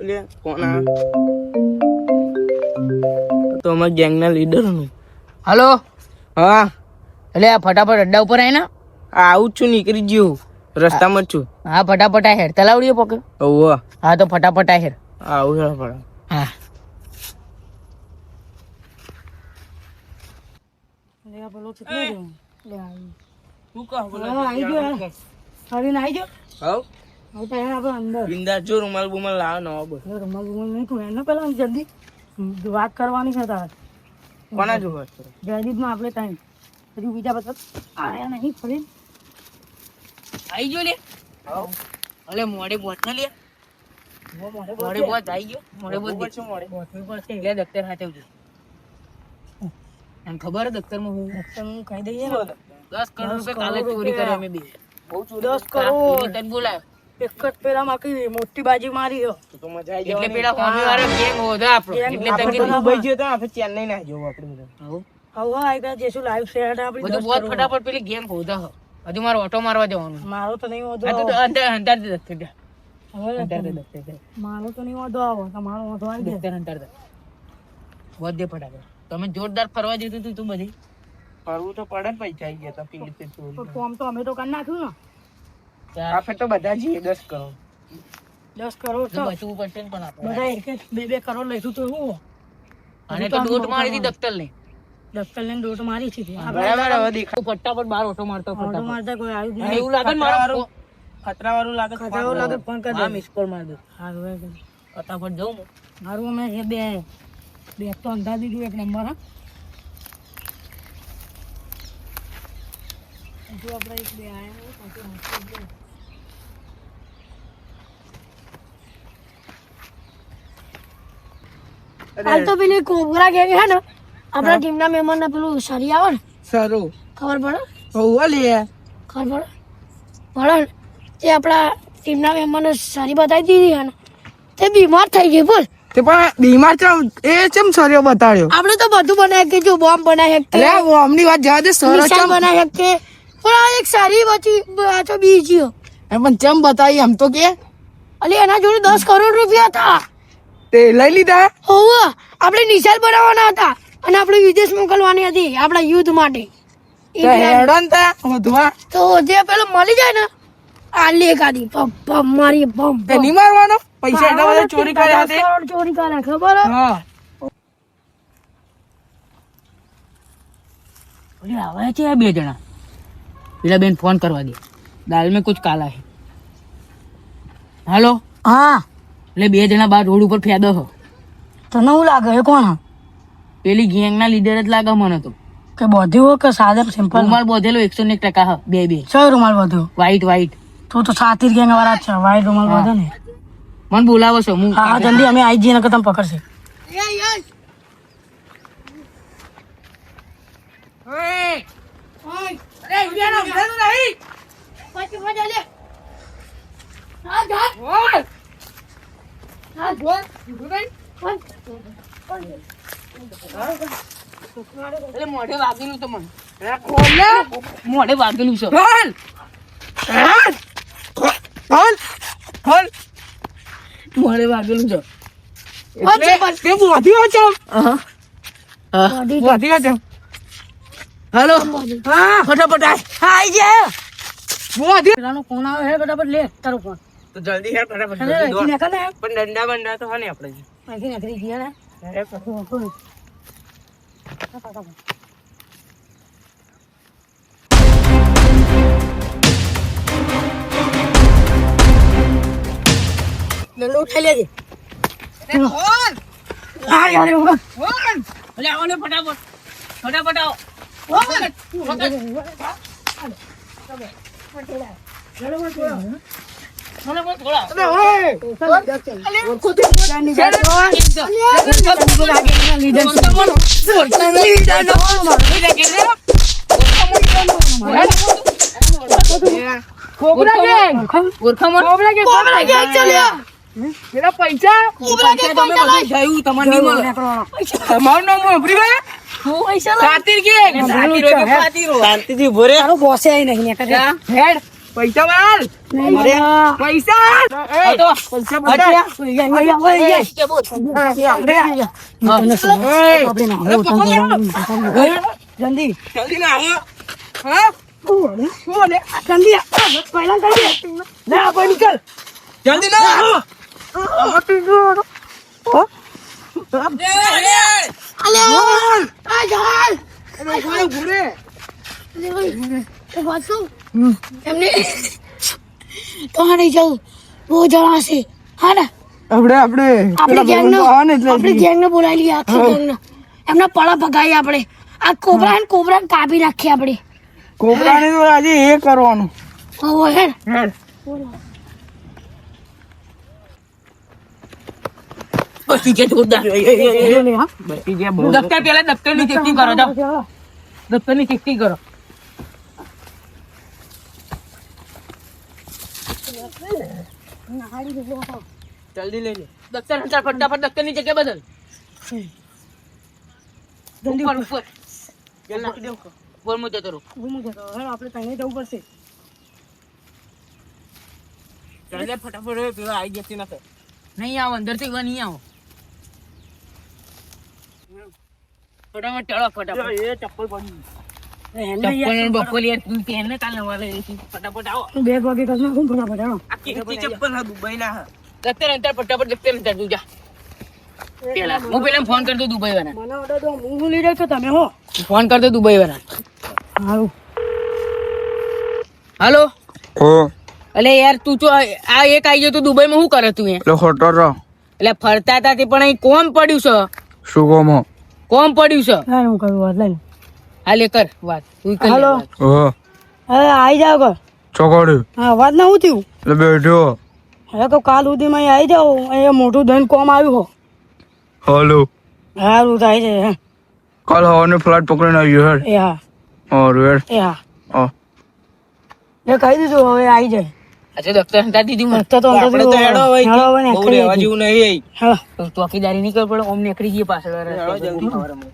એટલે કોના તો અમારા ગેંગના લીડર હલો? હા. એટલે આ ફટાફટ અડ્ડા ઉપર આય ને. આ આવું જ છું નીકળી ગયો. રસ્તામાં જ છું. હા ફટાફટ આ હેર તલાવડીએ પકડ ઓવો હા તો ફટાફટ આ હેર. આવું છે પણ હા. આવી. ગયો બિંદા જો રૂમાલ બુમાલ લાવો નવો બોલ. વાત કરવાની છે તારે. કોના જો જયદીપમાં આપણે ટાઈમ. હજુ બીજા બધા આયા નહીં ફરી. આઈ ગયો લે. અલે મોડે બોટ ના લે. મોડે બોટ આઈ ગયો. મોડે બોટ શું મળે બોટવી પડશે એટલે દફતર હાથે આવજો. એમ ખબર હે દફતરમાં હું હું કહી દઈએ. દસ કરોડ રૂપિયા કાલે ચોરી કરે અમે બે. બહુ ચોરી. દસ કરોડ. તને બોલાયો. એક જ પેલા માકી મોટી બાજી મારી હો. તો મજા આવી એટલે પેલા હોમી વાળો ગેમ હોધો આપણો. એટલે તંગી દુબઈ ગયો તો આપણે ચેન્નઈ ના જવું આપણે હવ. હવે આવી ગયા જેસુ લાઈવ શેર આપણે બધું બહુ ફટાફટ પેલી ગેમ હોધો હો. હજુ મારો ઓટો મારવા જવાનું. મારો તો નહીં વાંધો આ તો અંદર અંદર અંતર દે. મારો તો નહીં વાંધો આવે તમારો વાંધો આવી ગયો અંતર તમે જોરદાર ફરવા જતું તું તું બધી. ફરવું તો પડે પૈસા આવી ગયા તા તે અમે તો કરી નાખ્યું ને. આપણે તો બધા જઈએ દસ કરોડ દસ કરોડ તો બચવું પડશે પણ આપણે બધા એક બે બે કરોડ લઈશું તો શું અને તો દોટ મારી હતી દફતર ને દફતર લઈને દોટ મારી છે. બરાબર હવે દેખાય ફટાફટ બાર ઓટો મારતો ઓટો મારતા કોઈ આવ્યું નહીં એવું લાગે મારો ખતરા વાળું લાગે ખતરા વાળું લાગે ફોન કરી દે. મિસ કોલ માર દે. હા હવે ફટાફટ જઉં મારું અમે બે બે તો અંધા દીધું એક નંબર હા. હજુ આપણે એક બે આયા પછી હંસી હાલ તો પેલી કોબરા કેવી હે ને આપણા ટીમના મહેમાન ને પેલું સરી આવે ને. સારું. ખબર પડે? હોવા લે. ખબર પડે? પડે તે આપણા ટીમના ને સરી બતાવી દીધી હે ને તે બીમાર થઈ ગઈ બોલ. તે પણ બીમાર છે એ ચેમ સર્યો બતાડ્યો? આપણે તો બધું બનાવી કે જો બોમ્બ બનાવી શકીએ. બોમ્બની વાત જવા દે સરો નિશાન બનાવી શકીએ. પણ આ એક સારી બચી આ તો બીજી. પણ ચમ બતાવી આમ તો કે? અલી એના જોડે દસ કરોડ રૂપિયા હતા. તે લઈ લીધા? હોવ આપણે નિશાલ બનાવવાના હતા અને આપણે વિદેશ મોકલવાની હતી આપણા યુદ્ધ માટે. તો જે પેલો મળી જાય ને આ લે કાઢી પમ પમ મારી પમ તે નહીં મારવાનો? પૈસા એટલા બધા ચોરી કર્યા હતા ચોરી કર્યા ખબર? હે? હા ઓલી આવે છે આ બે જણા. પેલા બેન ફોન કરવા દે. દાલ મેં કુછ કાલા હે. હાલો? હા. એટલે બે જણા બાર રોડ ઉપર ફેદો હો તને હું લાગે? એ કોણ? પેલી ગેંગ ના લીડર જ લાગે મને તો. કે બોધ્યું હોય કે સાદા સિમ્પલ? રૂમાલ બોધેલો એકસો ને એક ટકા હા બે બે. સો રૂમાલ બોધ્યો? વ્હાઈટ વ્હાઈટ તું તો સાતીર ગેંગ વાળા જ છે. વાઈટ રૂમાલ બોધો ને. મને બોલાવો છો હું હા હા જલ્દી અમે આવી જઈએ ને તમે પકડશે. એટલે મોઢે વાગેલું તો મને. મોઢે વાગેલું છે. ખોલ. ખોલ. ખોલ. મોઢે વાગેલું છે. ચમ હા. બોધ્યો ચમ હાલો. હા. ફટાફટ આય. જે. જા બોધ્યો પેલાનો ફોન આવે હે ફટાફટ લે તારો ફોન તો જલ્દી હે ફટાફટ જલ્દી દોડ. પણ ડંડા બંડા તો હને આપણે અહીંથી નકરી ગયા ને. ફોન. ફટાફટ. દંડો ઉઠાઈ લેજે. ફટાફટ. ફટાફટ આવો. Cobra gang. Cobra gang cobra gang ચાલ્યા. પેલા પૈસા કોબરા તમે બધું જયું તમારે નહીં મળે તમારું નામ ઉભરી ગયા પૈસા પૈસા. પૈસા પૈસા ના. જલ્દી જલ્દી ના હા જલ્દી નીકળ. જલ્દી ના એમને. ને પળા ભગાઈએ આપણે. આ કોબરા ને કોબરા કાપી નાખીએ આપણે. કોબરાને તો આજે એ કરવાનું. હે ને? બચી ગયા જોરદાર બોલે, હા? બચી ગયા બહુ દફતર પેલા દફતરની ચેકિંગ કરો જાઓ દફતરની ચેકિંગ કરો જલ્દી લઈ લે દફતર હટાર ફટાફટ દફતરની જગ્યા બદલ જલ્દી ઉપર ઉપર પેલા નાખી દઉં બોલ હું જતો રહું ઘૂમું જતો. હવે આપણે તઈને જવું પડશે ચાલે ફટાફટ હવે પેલા આવી જતી નથી નહીં આવો અંદરથી નહીં આવો ફટાફટ ચાલો ફટાફટ એ ચપ્પલ પડી. એને યાર, ચપ્પલ બપોર યાર તું પહેરને કાલ નવા ફટાફટ આવો. બે વાગે કરી નાખું ફટાફટ હેડો. આખી ચપ્પલ હા દુબઈ ના હા અંતર ફટાફટ દફતર અંતર તું જા. પેલા હું પેલા ફોન કરતો દુબઈ વાળા મને ઓર્ડર દો હું હું લઈ રહ્યો તમે હો. ફોન કરતો દુબઈ વાળા સારું હાલો? ઓ અલે યાર તું તો આ એક આવી ગયો તો દુબઈમાં શું કરે તું એટલે હોટલ રહો. એટલે ફરતા હતા તે પણ અહીં કોમ પડ્યું છે? શું કોમો કોમ પડ્યું છે? હા હું કરું વાત લઈને હાલે કર વાત. તું કર હાલો. વાત. ઓ હવે આવી જાવ કર ચોકડી હા વાત ના હું થયું? એટલે બેઠો. હવે તો કાલ સુધીમાં અહીં આવી જાઓ અહીંયા મોટું ધન કોમ આવ્યું હો. હાલો. હારું થાય છે હે. કાલ હોને ફ્લાઇટ પકડીને આવ્યો હેડ. એ હા. ઓર રેડ એ હા. હા. એ કહી દીધું હવે આવી જાય. અચ્છા ડોક્ટર હંતા દીધી મને. તો આપણે તો હેડો હવે હેડો હવે ને બહુ ખાઈ રહેવા જઈએ. જેવું નહીં હા. તો ચોકીદારી નહીં પડે ઓમ નીકળી જઈએ પાછળ. જલ્દી. ખબર અમને